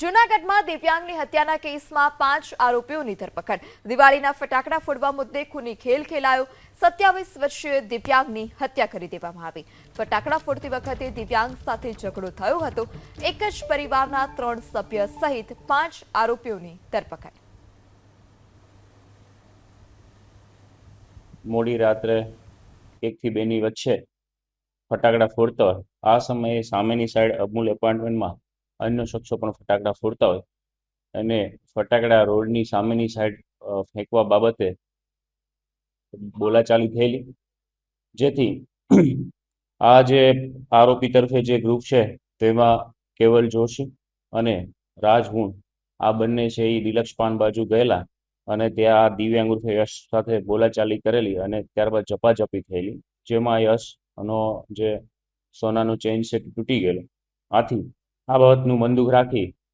જૂનાગઢમાં દિવ્યાંગની હત્યાના કેસમાં પાંચ આરોપીઓની ધરપકડ. દિવાળીના ફટાકડા ફોડવા મુદ્દે ખૂની ખેલ ખેલાયો. સત્યાવીસ વર્ષીય દિવ્યાંગની હત્યા કરી દેવામાં આવી. ફટાકડા ફોડતી વખતે દિવ્યાંગ સાથે ઝઘડો થયો હતો. એક જ પરિવારના ત્રણ સભ્ય સહિત પાંચ આરોપીઓની ધરપકડ. મોડી રાત્રે એકથી બેની વચ્ચે ફટાકડા ફોડતો આ સમયે સામેની સાઈડ અમૂલ એપાર્ટમેન્ટમાં અન્ય શખ્સો પણ ફટાકડા ફોડતા હોય અને ફટાકડા રોડની સામેની સાઈડ ફેંકવા બાબતે બોલાચાલી થયેલી. જેથી આ જે આરોપી તરફે જે ગ્રુપ છે તેમાં કેવલ જોશી અને રાજ હું આ બંને છે એ ડિલક્ષ બાજુ ગયેલા અને ત્યાં દિવ્યાંગ ઉર્ફે યશ સાથે બોલાચાલી કરેલી અને ત્યારબાદ ઝપાઝપી થયેલી, જેમાં યશ નો જે સોનાનો ચેઇન છે તૂટી ગયેલો. આથી આ બાબતનું બંદૂક રાખી